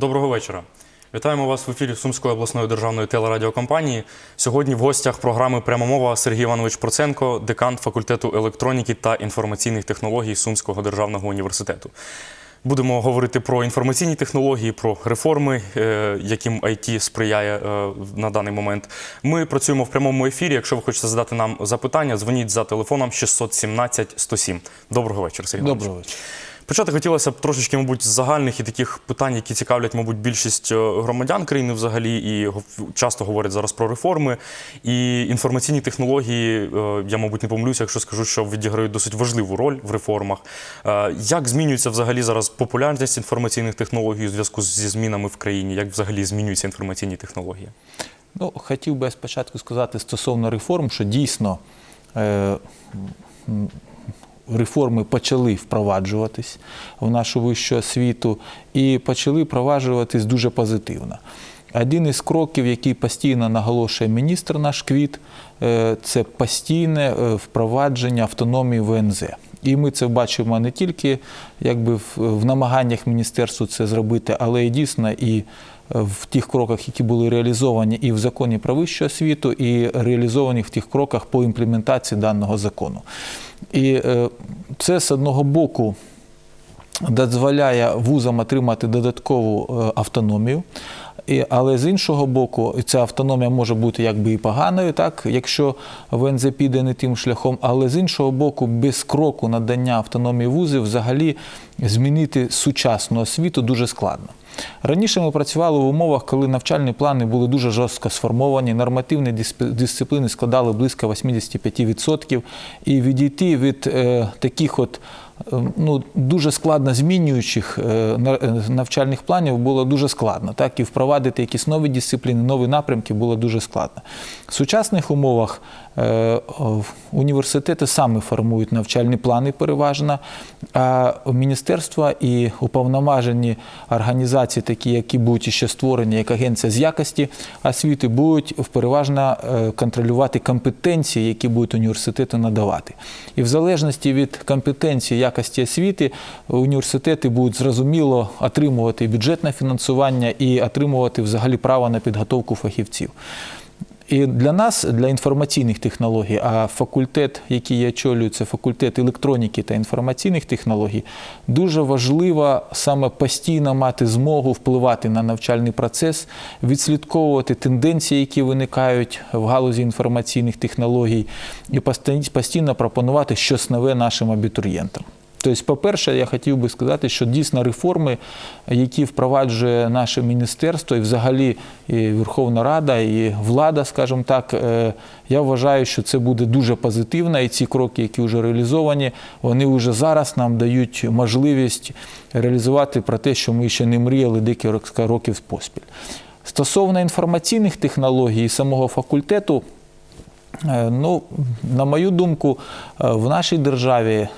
Доброго вечора. Вітаємо вас в ефірі Сумської обласної державної телерадіокомпанії. Сьогодні в гостях програми Пряма мова Сергій Іванович Проценко, декан факультету електроніки та інформаційних технологій Сумського державного університету. Будемо говорити про інформаційні технології, про реформи, е, яким IT сприяє е, на даний момент. Ми працюємо в прямому ефірі. Якщо ви хочете задати нам запитання, дзвоніть за телефоном 617 107. Доброго вечора, Сергій. Доброго вечора. Почати хотілося б трошечки, мабуть, з загальних і таких питань, які цікавлять, мабуть, більшість е, громадян країни взагалі, і часто говорять зараз про реформи. І інформаційні технології, е, я, мабуть, не помилюся, якщо скажу, що відіграють досить важливу роль в реформах. Е, Як змінюється взагалі зараз популярність інформаційних технологій у зв'язку зі змінами в країні? Як взагалі змінюються інформаційні технології? Ну, хотів би спочатку сказати стосовно реформ, що дійсно реформи почали впроваджуватись в нашу вищу освіту і почали впроваджуватись дуже позитивно. Один із кроків, який постійно наголошує міністр наш квіт, е, це постійне е, впровадження автономії ВНЗ. І ми це бачимо не тільки якби в, намаганнях міністерства це зробити, але і дійсно і е, в тих кроках, які були реалізовані і в законі про вищу освіту, і реалізовані в тих кроках по імплементації даного закону. І е, це з одного боку дозволяє вузам отримати додаткову е, автономію. Але з іншого боку, ця автономія може бути якби і поганою, так, якщо ВНЗ піде не тим шляхом, але з іншого боку, без кроку надання автономії вузів взагалі змінити сучасну освіту дуже складно. Раніше ми працювали в умовах, коли навчальні плани були дуже жорстко сформовані, нормативні дисципліни складали близько 85%, і відійти від е, таких от е, ну, дуже складно змінюючих е, е, навчальних планів було дуже складно. Так? І впровадити якісь нові дисципліни, нові напрямки було дуже складно. В сучасних умовах університети саме формують навчальні плани переважно, а міністерства і уповноважені організації, такі, які будуть ще створені, як агенція з якості освіти, будуть переважно е, контролювати компетенції, які будуть університети надавати. І в залежності від компетенції якості освіти, університети будуть зрозуміло отримувати бюджетне фінансування і отримувати взагалі право на підготовку фахівців. І для нас, для інформаційних технологій, а факультет, який я очолюю, це факультет електроніки та інформаційних технологій, дуже важливо саме постійно мати змогу впливати на навчальний процес, відслідковувати тенденції, які виникають в галузі інформаційних технологій, і пост- постійно пропонувати щось нове нашим абітурієнтам. Тобто, по-перше, я хотів би сказати, що дійсно реформи, які впроваджує наше міністерство, і взагалі і Верховна Рада, і влада, скажімо так, е, я вважаю, що це буде дуже позитивно, і ці кроки, які вже реалізовані, вони вже зараз нам дають можливість реалізувати про те, що ми ще не мріяли декілька років поспіль. Стосовно інформаційних технологій і самого факультету, Ну, на мою думку, е, в нашій державі е,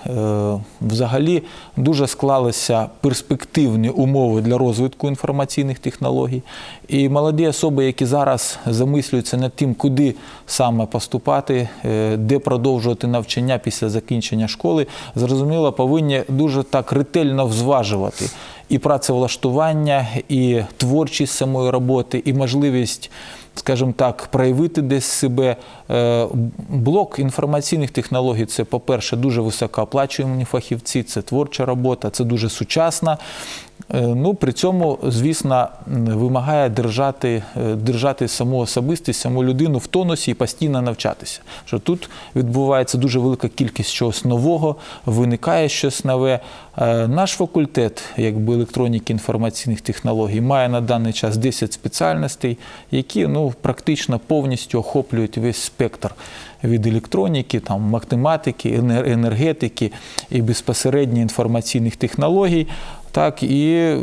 взагалі дуже склалися перспективні умови для розвитку інформаційних технологій. І молоді особи, які зараз замислюються над тим, куди саме поступати, е, де продовжувати навчання після закінчення школи, зрозуміло, повинні дуже так ретельно взважувати і працевлаштування, і творчість самої роботи, і можливість скажімо так, проявити десь себе. Е, Блок інформаційних технологій це, по-перше, дуже високооплачувані фахівці, це творча робота, це дуже сучасна. Е, Ну, при цьому, звісно, вимагає держати, е, держати саму особистість, саму людину в тонусі і постійно навчатися. Що тут відбувається дуже велика кількість чогось нового, виникає щось нове. Е, Наш факультет, якби електроніки інформаційних технологій, має на даний час 10 спеціальностей, які ну, практично повністю охоплюють весь спектр від електроніки, там, математики, енергетики і безпосередньо інформаційних технологій. Так, і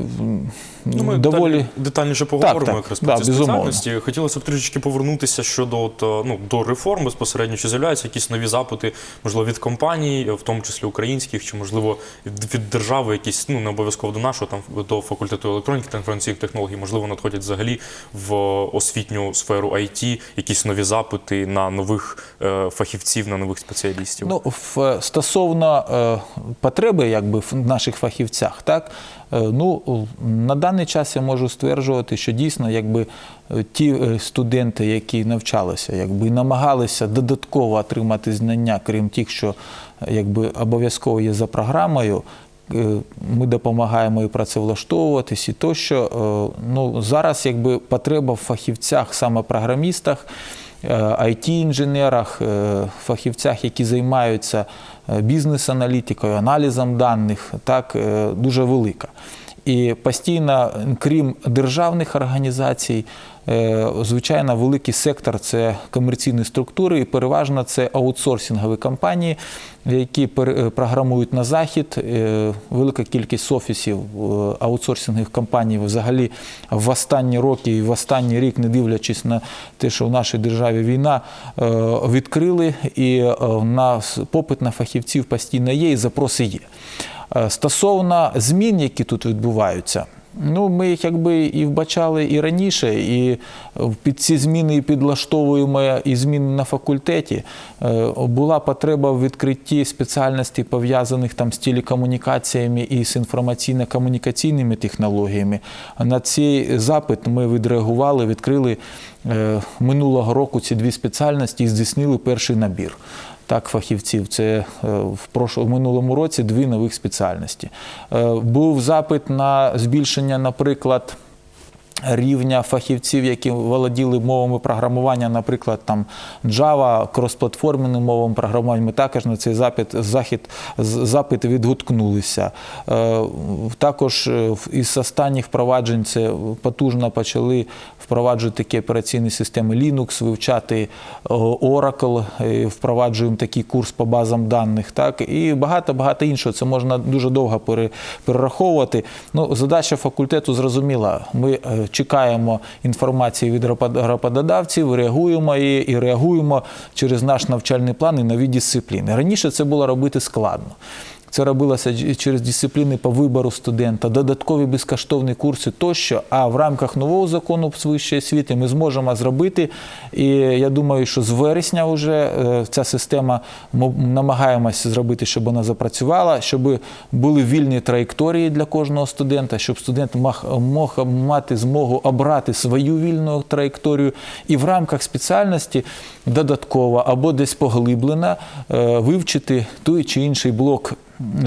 Ну, ми доволі. деталь- детальніше поговоримо так, якраз про ці спеціальності. Хотілося б трішечки повернутися щодо от, е, ну, до реформ безпосередньо. Чи з'являються якісь нові запити, можливо, від компаній, в тому числі українських, чи можливо від держави, якісь ну не обов'язково до нашого, там до факультету електроніки та інформаційних технологій, можливо, надходять взагалі в освітню сферу IT, якісь нові запити на нових е, фахівців, на нових спеціалістів. Ну, в, стосовно е, потреби якби, в наших фахівцях, так, Е, Ну, на даний час я можу стверджувати, що дійсно, якби е, ті е, студенти, які навчалися, якби намагалися додатково отримати знання, крім тих, що е, якби обов'язково є за програмою. е, Ми допомагаємо і працевлаштовуватись, і тощо. Е, Ну, зараз якби потреба в фахівцях, саме програмістах, IT-інженерах, е, фахівцях, які займаються е, бізнес-аналітикою, аналізом даних, так, е, дуже велика. І постійно, крім державних організацій, е, звичайно, великий сектор це комерційні структури, і переважно це аутсорсингові компанії, які е, програмують на захід. Е, Велика кількість офісів аутсорсингових компаній взагалі в останні роки і в останній рік, не дивлячись на те, що в нашій державі війна, відкрили, і на попит на фахівців постійно є, і запроси є. Е, Стосовно змін, які тут відбуваються, ну ми їх якби і вбачали і раніше, і під ці зміни і підлаштовуємо і зміни на факультеті. Е, Була потреба в відкритті спеціальностей, пов'язаних там з телекомунікаціями і з інформаційно-комунікаційними технологіями. На цей запит ми відреагували, відкрили е, минулого року ці дві спеціальності і здійснили перший набір так, фахівців. Це е, в в минулому році дві нових спеціальності. Е, Був запит на збільшення, наприклад. Рівня фахівців, які володіли мовами програмування, наприклад, там Java, кросплатформеними мовами програмування, ми також на цей запит, захід, запит відгукнулися. Е, Також е, із останніх впроваджень це потужно почали впроваджувати такі операційні системи Linux, вивчати е, Oracle, впроваджуємо такий курс по базам даних, так і багато-багато іншого. Це можна дуже довго перераховувати. Ну, задача факультету зрозуміла. Ми чекаємо інформації від ропод- роботодавців, реагуємо і, і реагуємо через наш навчальний план і нові дисципліни. Раніше це було робити складно. Це робилося через дисципліни по вибору студента, додаткові безкоштовні курси тощо. А в рамках нового закону з вищої освіти ми зможемо зробити. І я думаю, що з вересня вже е, ця система ми намагаємося зробити, щоб вона запрацювала, щоб були вільні траєкторії для кожного студента, щоб студент мог, мати змогу обрати свою вільну траєкторію і в рамках спеціальності додатково або десь поглиблено е, вивчити той чи інший блок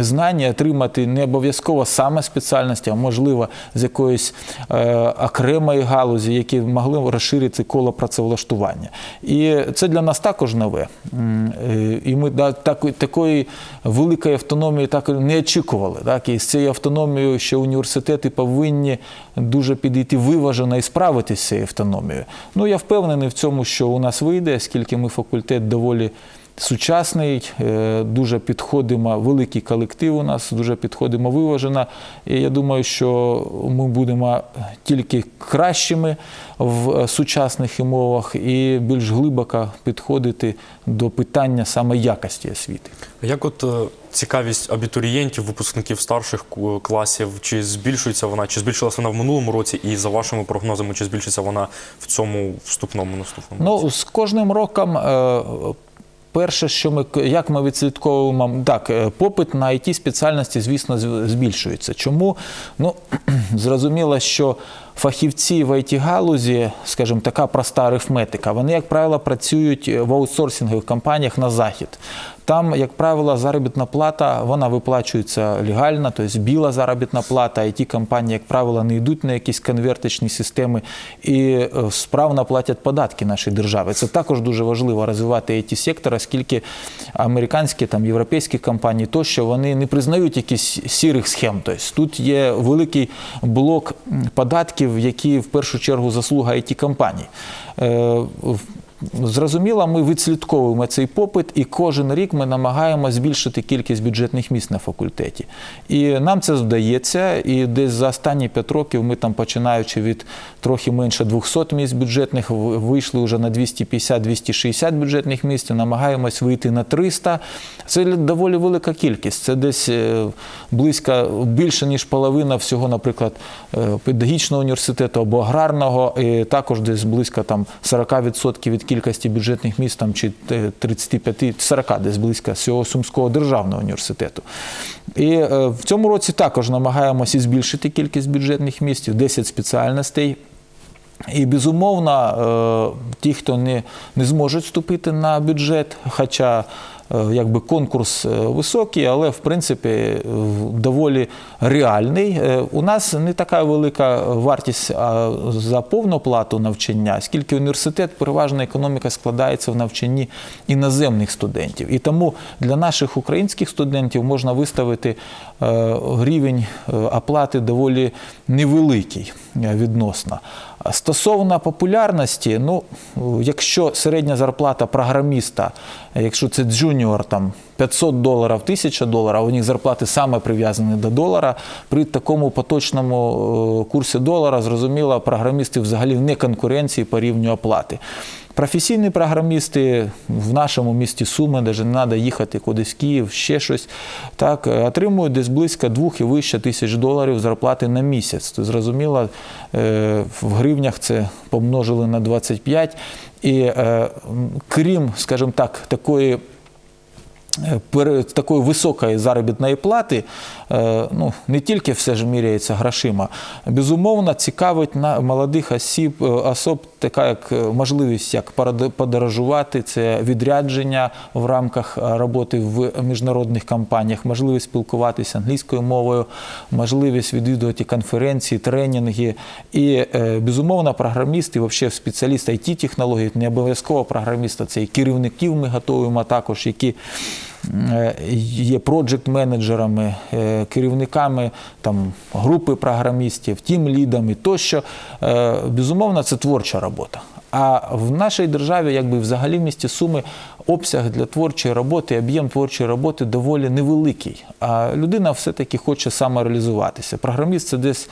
знання, отримати не обов'язково саме спеціальності, а можливо з якоїсь е, окремої галузі, які могли розширити коло працевлаштування. І це для нас також нове. Е, І ми да, так, такої великої автономії так не очікували. Так? І з цією автономією, що університети повинні дуже підійти виважено і справитися з цією автономією. Ну я впевнений в цьому, що у нас вийде, оскільки ми факультет доволі. Сучасний, е, дуже підходимо, великий колектив у нас, дуже підходимо виважено. І я думаю, що ми будемо тільки кращими в е, сучасних умовах і більш глибоко підходити до питання саме якості освіти. Як от е, цікавість абітурієнтів, випускників старших класів, чи збільшується вона, чи збільшилася вона в минулому році, і за вашими прогнозами, чи збільшиться вона в цьому вступному наступному? році? Ну, з кожним роком. Перше, що ми як ми відслідковуємо, так е, попит на it спеціальності, звісно, збільшується. Чому? Ну зрозуміло, що фахівці в it галузі, скажімо, така проста арифметика, вони, як правило, працюють в аутсорсингових компаніях на захід. Там, як правило, заробітна плата вона виплачується легально, тобто біла заробітна плата. it компанії, як правило, не йдуть на якісь конвертичні системи і е, справно платять податки нашій державі. Це також дуже важливо розвивати it сектор, оскільки американські там європейські компанії тощо вони не признають якісь сірих схем. Тобто тут є великий блок м, податків, які в першу чергу заслуга it компаній. Зрозуміло, ми відслідковуємо цей попит, і кожен рік ми намагаємося збільшити кількість бюджетних місць на факультеті. І нам це вдається. І десь за останні 5 років ми там, починаючи від трохи менше 200 місць бюджетних, вийшли вже на 250-260 бюджетних місць, і намагаємось вийти на 300. Це доволі велика кількість. Це десь е, близько більше ніж половина всього, наприклад, е, педагогічного університету або аграрного, і також десь близько там 40% від кількості бюджетних міст там, чи 35-40, десь близько всього Сумського державного університету. І е, в цьому році також намагаємося збільшити кількість бюджетних місць, 10 спеціальностей. І безумовно, е, ті, хто не, не зможуть вступити на бюджет, хоча е, якби конкурс е, високий, але в принципі доволі реальний. Е, У нас не така велика вартість за повну плату навчання, оскільки університет переважна економіка складається в навчанні іноземних студентів. І тому для наших українських студентів можна виставити е, рівень е, оплати доволі невеликий е, відносно. Стосовно популярності, ну, якщо середня зарплата програміста, якщо це джуніор, там 500 доларів, 1000 доларів, а у них зарплати саме прив'язані до долара, при такому поточному е, курсі долара, зрозуміло, програмісти взагалі не конкуренції по рівню оплати. Професійні програмісти в нашому місті Суми, навіть не треба їхати кудись в Київ, ще щось, так, е, отримують десь близько двох і вище тисяч доларів зарплати на місяць. То зрозуміло, е, в гривнях це помножили на 25. І е, крім, скажімо так, такої такої високої заробітної плати, е, ну, не тільки все ж міряється грошима, безумовно, цікавить на молодих осіб, е, особ така як е, можливість як подорожувати, це відрядження в рамках роботи в міжнародних компаніях, можливість спілкуватися англійською мовою, можливість відвідувати конференції, тренінги. І, безумовно, програмісти, взагалі спеціалісти it технологій не обов'язково програміста, це і керівників ми готуємо також, які є проджект-менеджерами, е, керівниками там, групи програмістів, тім-лідами тощо. Е, Безумовно, це творча робота. А в нашій державі, якби взагалі в місті Суми, обсяг для творчої роботи, об'єм творчої роботи доволі невеликий. А людина все-таки хоче самореалізуватися. Програміст це десь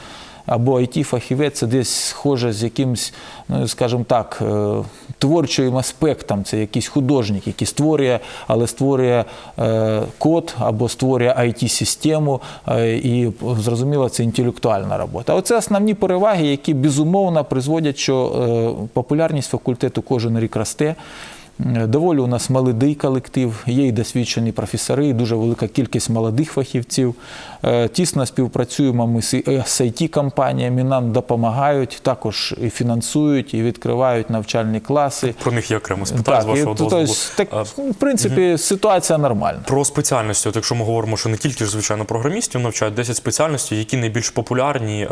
або it фахівець це десь схоже з якимсь, ну скажімо так, е, творчим аспектом. Це якийсь художник, який створює, але створює е, код або створює it-систему, е, і зрозуміло, це інтелектуальна робота. Оце основні переваги, які безумовно призводять, що популярність факультету кожен рік росте. Доволі у нас молодий колектив, є і досвідчені професори, і дуже велика кількість молодих фахівців. Е, Тісно співпрацюємо ми з it компаніями нам допомагають, також і фінансують, і відкривають навчальні класи. Про них я окремо спитаю з вашого дозволу. тобто, так, А, в принципі, ситуація нормальна. Про спеціальності, от якщо ми говоримо, що не тільки ж звичайно програмістів навчають 10 спеціальностей, які найбільш популярні е,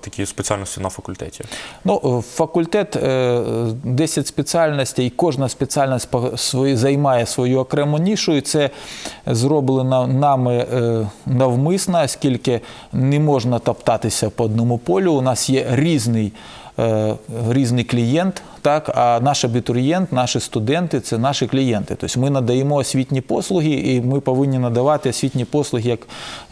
такі спеціальності на факультеті. Ну, е, факультет е, 10 спеціальностей, і кожна спеціальність свої- займає свою окрему нішу, і це зроблено нами е, навмисно, оскільки не можна топтатися по одному полю. У нас є різний. Е, Різний клієнт, так а наш абітурієнт, наші студенти це наші клієнти. Тобто ми надаємо освітні послуги, і ми повинні надавати освітні послуги як,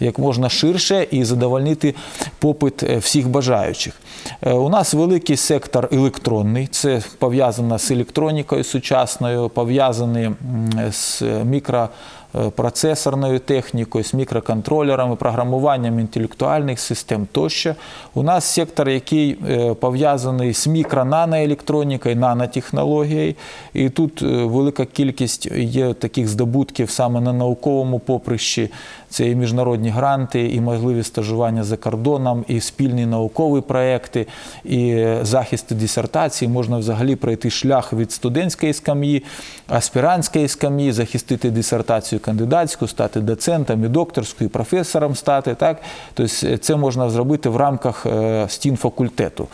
як можна ширше і задовольнити попит е, всіх бажаючих. Е, У нас великий сектор електронний, це пов'язано з електронікою сучасною, пов'язаний з мікро. Е, Процесорною технікою, з мікроконтролерами, програмуванням інтелектуальних систем тощо. У нас сектор, який е, пов'язаний з мікро-наноелектронікою, нанотехнологією. І тут е, велика кількість є таких здобутків саме на науковому поприщі. Це і міжнародні гранти, і можливість стажування за кордоном, і спільні наукові проекти, і захисти дисертації. Можна взагалі пройти шлях від студентської скам'ї, аспірантської скам'ї, захистити дисертацію кандидатську, стати доцентом і докторською, і професором стати. Так? Тобто це можна зробити в рамках е, стін факультету,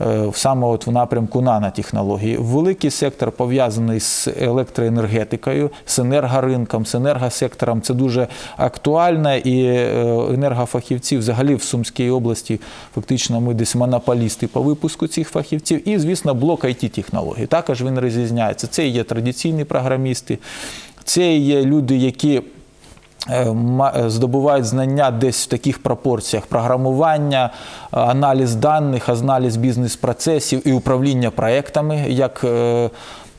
е, саме от в напрямку нанотехнології. Великий сектор пов'язаний з електроенергетикою, з енергоринком, з енергосектором. Це дуже актуально, і е, енергофахівці взагалі в Сумській області фактично ми десь монополісти по випуску цих фахівців. І, звісно, блок it технологій Також він розрізняється. Це є традиційні програмісти, це є люди, які е, здобувають знання десь в таких пропорціях: програмування, аналіз даних, аналіз бізнес-процесів і управління проектами, як е,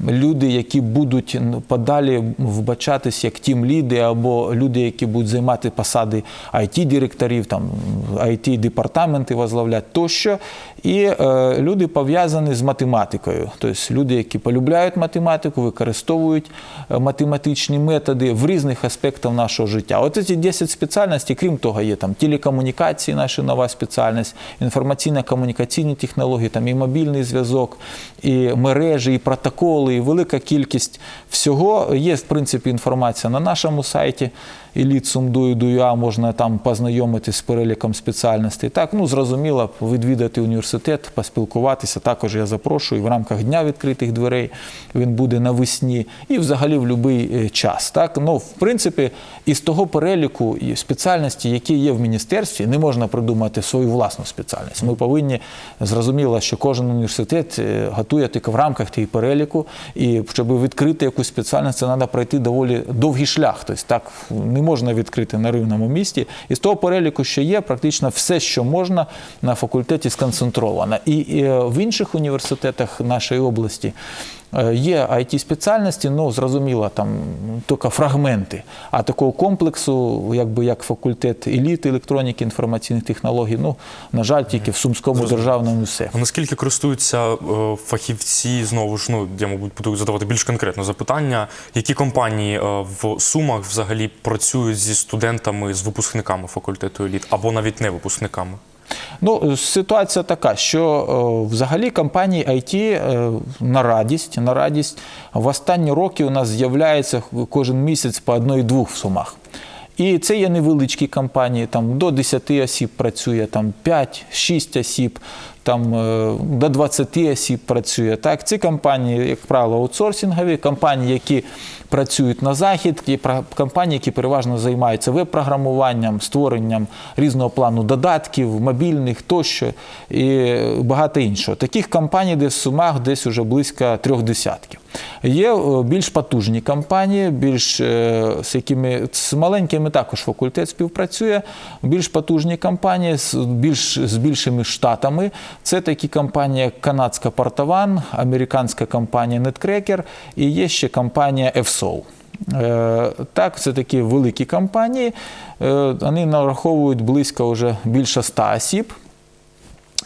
люди, які будуть подалі вбачатись як тім-ліди, або люди, які будуть займати посади IT-директорів, там IT-департаменти возглавляти тощо. І е, люди пов'язані з математикою, тобто люди, які полюбляють математику, використовують е, математичні методи в різних аспектах нашого життя. От ці 10 спеціальностей, крім того, є там телекомунікації, наша нова спеціальність, інформаційно-комунікаційні технології, там і мобільний зв'язок, і мережі, і протоколи, і велика кількість всього. Є, в принципі, інформація на нашому сайті elite.sumdu.ua, можна там познайомитись з переліком спеціальностей. Так, ну зрозуміло, відвідати університет, поспілкуватися. Також я запрошую в рамках дня відкритих дверей. Він буде навесні і взагалі в будь-який час. Так, ну в принципі, із того переліку і спеціальності, які є в міністерстві, не можна придумати свою власну спеціальність. Ми повинні зрозуміло, що кожен університет е, готує тільки в рамках тієї переліку, і щоб відкрити якусь спеціальність, це треба пройти доволі довгий шлях. Тобто так не можна відкрити на рівному місті. І з того переліку, що є, практично все, що можна на факультеті сконцентровано. І, і е, в інших університетах нашої області. Е, Є it спеціальності, ну зрозуміло, там тільки фрагменти. А такого комплексу, якби як факультет еліти електроніки, інформаційних технологій, ну на жаль, тільки в Сумському державному СЕФ. А наскільки користуються е, фахівці, знову ж, ну, я, мабуть, буду задавати більш конкретно запитання, які компанії е, в Сумах взагалі працюють зі студентами, з випускниками факультету еліт, або навіть не випускниками? Ну, ситуація така, що е, взагалі компанії IT е, на радість, на радість в останні роки у нас з'являється кожен місяць по одної-двох в сумах. І це є невеличкі компанії, там до 10 осіб працює, там 5-6 осіб, там е, до 20 осіб працює. Так, ці компанії, як правило, аутсорсингові, компанії, які працюють на захід, пра- компанії, які переважно займаються веб-програмуванням, створенням різного плану додатків, мобільних тощо і багато іншого. Таких компаній, десь в сумах, десь уже близько трьох десятків. Є е, більш потужні компанії, більш е, з якими з маленькими також факультет співпрацює. Більш потужні компанії з більш з більшими штатами. Це такі компанії, як канадська Портаван, американська компанія Netcracker і є ще компанія FSO. Е, Так, це такі великі компанії. Вони нараховують близько вже більше ста осіб.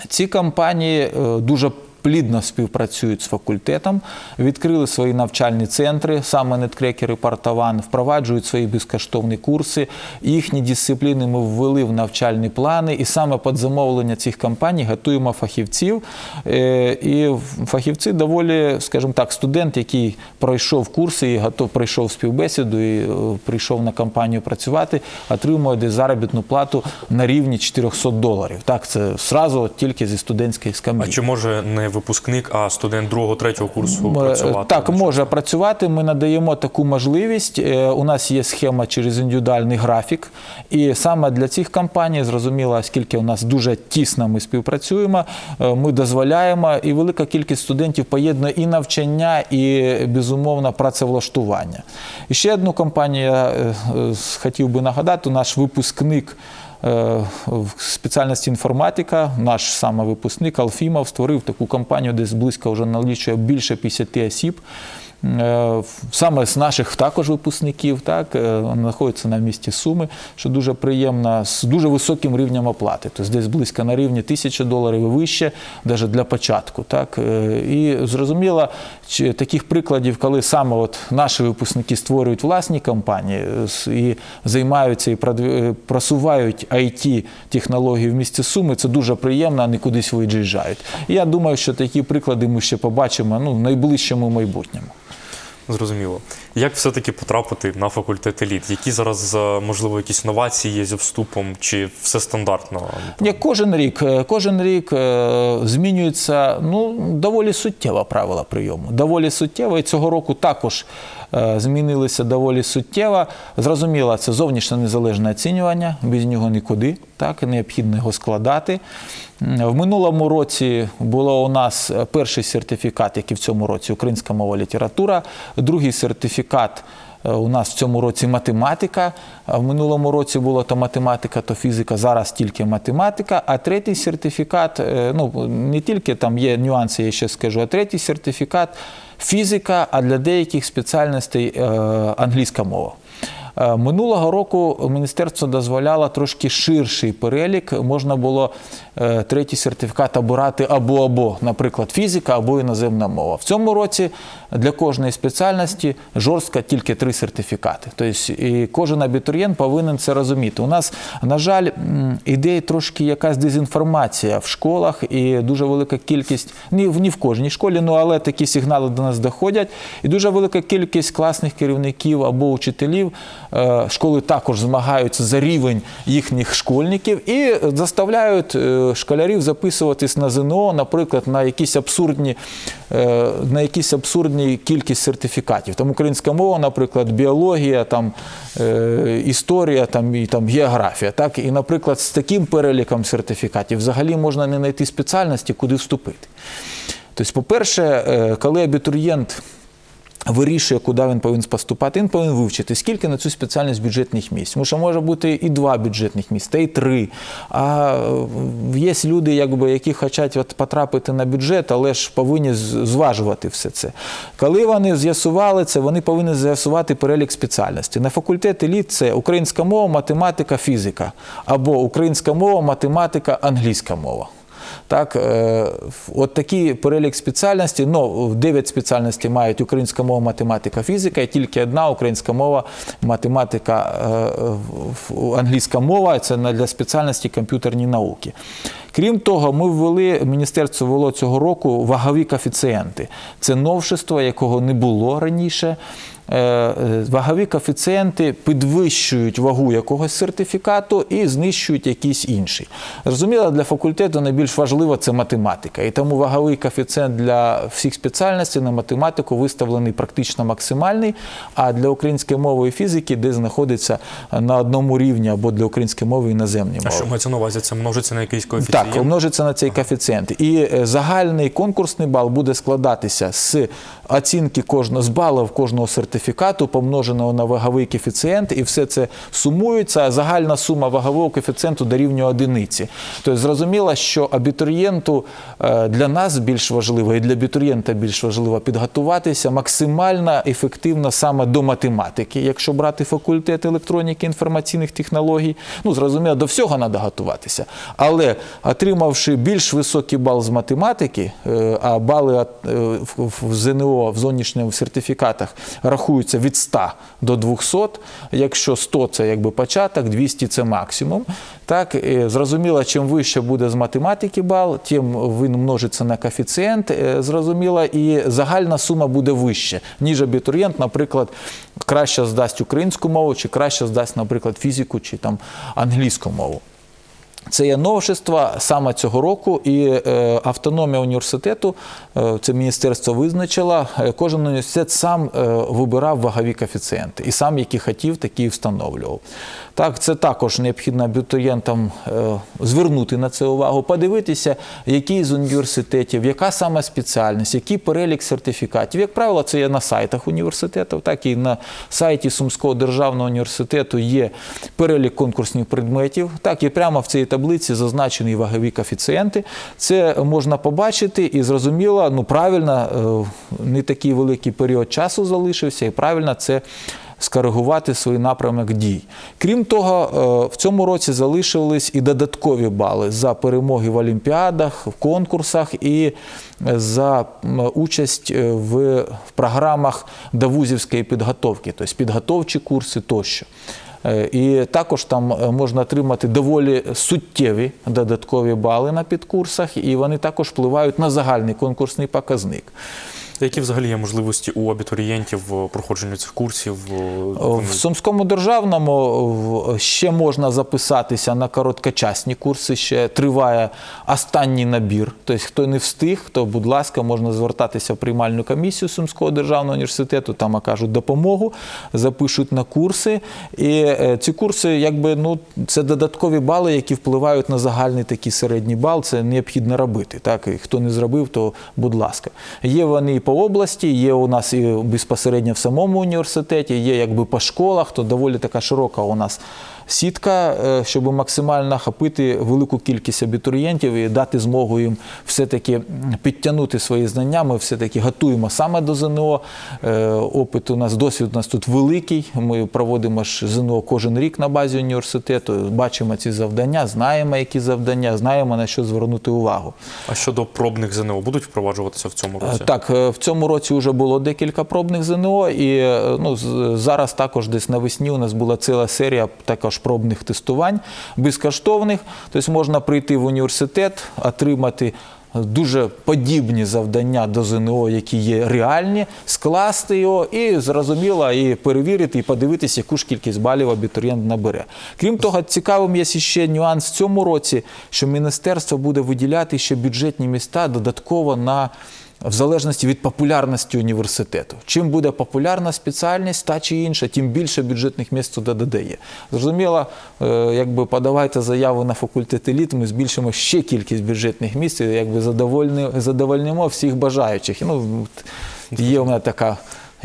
Ці компанії дуже плідно співпрацюють з факультетом, відкрили свої навчальні центри, саме Неткрекер і Партаван, впроваджують свої безкоштовні курси. Їхні дисципліни ми ввели в навчальні плани, і саме під замовлення цих компаній готуємо фахівців. Е, І фахівці доволі, скажімо так, студент, який пройшов курси і готов прийшов співбесіду і е, прийшов на компанію працювати, отримує десь заробітну плату на рівні 400 доларів. Так, це зразу тільки зі студентської А чи може не випускник, а студент другого, третього курсу Е, працювати? Так, може працювати. Ми надаємо таку можливість. Е, У нас є схема через індивідуальний графік. І саме для цих компаній, зрозуміло, оскільки у нас дуже тісно ми співпрацюємо, е, ми дозволяємо, і велика кількість студентів поєднує і навчання, і безумовно працевлаштування. І ще одну компанію я хотів би нагадати, наш випускник. Е, в спеціальності інформатика, наш саме випускник Алфімов створив таку компанію, десь близько вже налічує більше 50 осіб. Е, Саме з наших також випускників, так, е, знаходиться на місці Суми, що дуже приємно, з дуже високим рівнем оплати. Тобто десь близько на рівні тисячі доларів і вище, навіть для початку. Так. І зрозуміло, таких прикладів, коли саме от наші випускники створюють власні компанії е, і займаються і е, просувають IT-технології в місті Суми, це дуже приємно, Не кудись виїжджають. Я думаю, що такі приклади ми ще побачимо ну, в найближчому майбутньому. Зрозуміло. Як все-таки потрапити на факультет еліт? Які зараз, е, можливо, якісь новації є зі вступом, чи все стандартно? Ні, кожен рік, е, кожен рік е, змінюється ну, доволі суттєво правила прийому. Доволі суттєво. І цього року також змінилися доволі суттєво. Зрозуміло, це зовнішнє незалежне оцінювання, без нього нікуди. Так, необхідно його складати. В минулому році було у нас е, перший сертифікат, як і в цьому році, українська мова література, другий сертифікат Е, У нас в цьому році математика. В минулому році була то математика, то фізика. Зараз тільки математика. А третій сертифікат, е, ну не тільки там є нюанси, я ще скажу, а третій сертифікат фізика, а для деяких спеціальностей е, англійська мова. Е, Минулого року міністерство дозволяло трошки ширший перелік. Можна було е, третій сертифікат обирати або або, наприклад, фізика або іноземна мова. В цьому році для кожної спеціальності жорстко тільки три сертифікати. Тобто і кожен абітурієнт повинен це розуміти. У нас, на жаль, іде трошки якась дезінформація в школах, і дуже велика кількість, ні, в- ні в кожній школі, ну але такі сигнали до нас доходять. І дуже велика кількість класних керівників або учителів школи також змагаються за рівень їхніх школьників і заставляють е, школярів записуватись на ЗНО, наприклад, на якісь абсурдні, е, на якісь абсурдні кількість сертифікатів. Там українська мова, наприклад, біологія, там е, історія, там і там географія. Так і, наприклад, з таким переліком сертифікатів взагалі можна не знайти спеціальності, куди вступити. Тобто, по-перше, е, коли абітурієнт вирішує, куди він повинен поступати, він повинен вивчити, скільки на цю спеціальність бюджетних місць. Тому що може бути і два бюджетних місця, та й три. А е, є люди, якби, які хочуть от потрапити на бюджет, але ж повинні зважувати все це. Коли вони з'ясували це, вони повинні з'ясувати перелік спеціальностей. На факультет еліт це українська мова, математика, фізика, або українська мова, математика, англійська мова. Так, е, от такий перелік спеціальностей. Ну, 9 спеціальностей мають українська мова, математика, фізика, і тільки одна українська мова, математика, е, англійська мова це для спеціальності комп'ютерні науки. Крім того, ми ввели, міністерство ввело цього року вагові коефіцієнти. Це новшество, якого не було раніше. Е, е, Вагові коефіцієнти підвищують вагу якогось сертифікату і знищують якийсь інший. Зрозуміло, для факультету найбільш важливо це математика. І тому ваговий коефіцієнт для всіх спеціальностей на математику виставлений практично максимальний, а для української мови і фізики, де знаходиться на одному рівні або для української мови іноземні А мови. що мається на увазі? Це множиться на якийсь коефіцієнт? Так, умножиться на цей коефіцієнт. І е, загальний конкурсний бал буде складатися з оцінки кожного з балів кожного сертифікату, помноженого на ваговий коефіцієнт, і все це сумується. а Загальна сума вагового коефіцієнту дорівнює одиниці. Тобто зрозуміло, що абітурієнту е, для нас більш важливо, і для абітурієнта більш важливо підготуватися максимально ефективно саме до математики, якщо брати факультет електроніки інформаційних технологій. Ну, зрозуміло, до всього треба готуватися. Але отримавши більш високий бал з математики, е, а бали е, в- ЗНО в зовнішньому сертифікатах рахуються від 100 до 200. Якщо 100 це якби початок, 200 це максимум. Так, е, зрозуміло, чим вище буде з математики бал, тим він множиться на коефіцієнт. Зрозуміло, і загальна сума буде вища, ніж абітурієнт, наприклад, краще здасть українську мову, чи краще здасть, наприклад, фізику чи там англійську мову. Це є новшество саме цього року, і е, автономія університету, е, це міністерство визначило, е, кожен університет сам вибирав вагові коефіцієнти і сам, які хотів, такі і встановлював. Так, це також необхідно абітурієнтам звернути на це увагу, подивитися, який з університетів, яка саме спеціальність, який перелік сертифікатів. Як правило, це є на сайтах університетів, так і на сайті Сумського державного університету є перелік конкурсних предметів. Так, і прямо в цій таблиці зазначені вагові коефіцієнти. Це можна побачити і зрозуміло, ну правильно, е, не такий великий період часу залишився, і правильно це скоригувати свій напрямок дій. Крім того, е, в цьому році залишились і додаткові бали за перемоги в олімпіадах, в конкурсах і е, за участь в програмах довузівської підготовки, тобто підготовчі курси тощо. Е, І також там е, можна отримати доволі суттєві додаткові бали на підкурсах, і вони також впливають на загальний конкурсний показник. Які взагалі є можливості у абітурієнтів в проходженню цих курсів? В Сумському державному ще можна записатися на короткочасні курси. Ще триває останній набір. Тобто, хто не встиг, то, будь ласка, можна звертатися в приймальну комісію Сумського державного університету, там окажуть допомогу, запишуть на курси. І е, ці курси, якби ну, це додаткові бали, які впливають на загальний такий середній бал. Це необхідно робити. Так, і хто не зробив, то будь ласка. Є вони по області, є у нас і безпосередньо в самому університеті, є якби по школах, то доволі така широка у нас сітка, е, щоб максимально охопити велику кількість абітурієнтів і дати змогу їм все-таки підтягнути свої знання. Ми все-таки готуємо саме до ЗНО. Е, Опит у нас, досвід у нас тут великий. Ми проводимо ж ЗНО кожен рік на базі університету, бачимо ці завдання, знаємо, які завдання, знаємо на що звернути увагу. А щодо пробних ЗНО будуть впроваджуватися в цьому році? Е, Так, в цьому році вже було декілька пробних ЗНО, і ну, зараз також десь навесні у нас була ціла серія також пробних тестувань безкоштовних. Тобто можна прийти в університет, отримати дуже подібні завдання до ЗНО, які є реальні, скласти його і зрозуміло, і перевірити, і подивитися, яку ж кількість балів абітурієнт набере. Крім того, цікавим є ще нюанс в цьому році, що міністерство буде виділяти ще бюджетні міста додатково на в залежності від популярності університету. Чим буде популярна спеціальність, та чи інша, тим більше бюджетних місць туди додає. Зрозуміло, е, якби подавайте заяву на факультет еліт, ми збільшимо ще кількість бюджетних місць, якби задовольнимо всіх бажаючих. Ну, є у мене така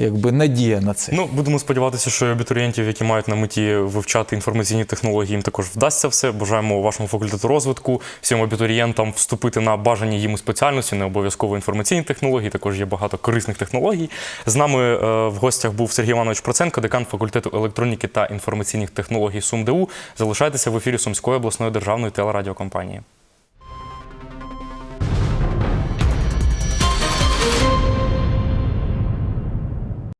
якби надія на це. Ну, будемо сподіватися, що абітурієнтів, які мають на меті вивчати інформаційні технології, їм також вдасться все. Бажаємо вашому факультету розвитку, всім абітурієнтам вступити на бажані їм спеціальності, не обов'язково інформаційні технології. Також є багато корисних технологій. З нами е, в гостях був Сергій Іванович Проценко, декан факультету електроніки та інформаційних технологій СумДУ. Залишайтеся в ефірі Сумської обласної державної телерадіокомпанії.